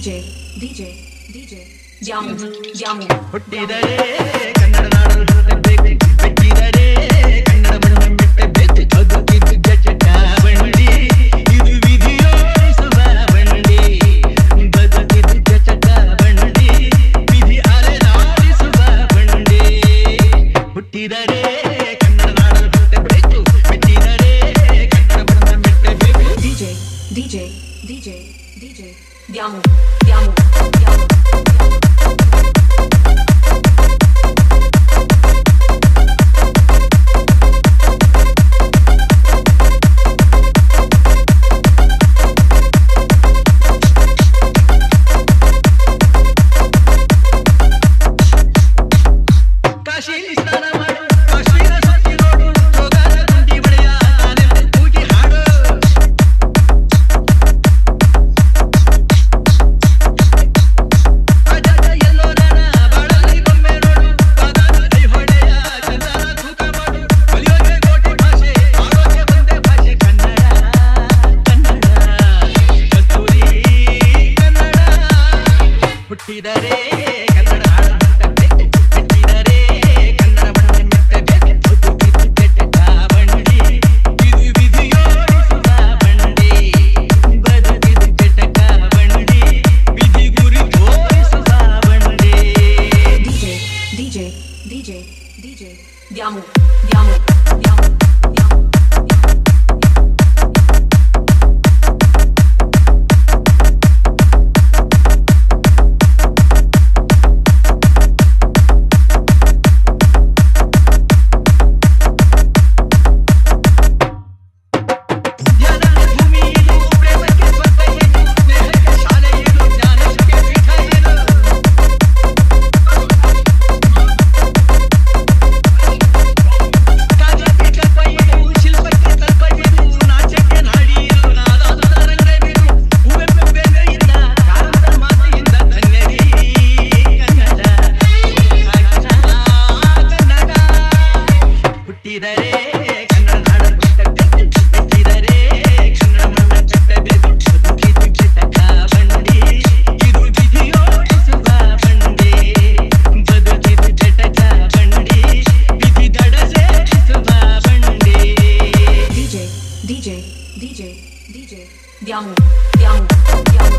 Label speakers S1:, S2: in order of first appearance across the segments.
S1: DJ, DJ, DJ. Jamu, jamu.
S2: ಹುಟ್ಟಿದರೆ ಕನ್ನಡ ನಾಡಲು ಹುಟ್ಟಬೇಕು ಬೆಟ್ಟಿದರೆ ಕನ್ನಡ ಮಣ್ಣು ಮೆಟ್ಟಬೇಕು ಬದುಕಿದ್ದು ಜಟ ಬಂಡಿ ಇದು ವಿಧಿಯೋ ಸುಬ ಬಂಡಿ ಬದುಕಿದ್ದು ಜಟ ಬಂಡಿ ವಿಧಿ ಅರೆ ನಾಡಿ ಸುಬ ಬಂಡಿ ಹುಟ್ಟಿದರೆ di amore.
S1: DJ, DJ, DJ,
S2: diamo, diamo, diamo.
S1: DJ. Diamo, diamo, diamo.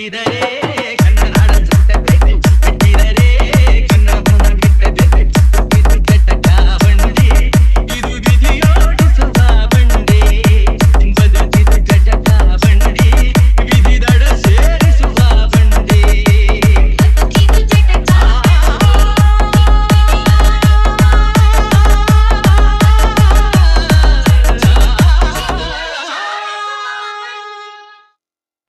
S1: ಕೊಟ್ಟಿದರೆ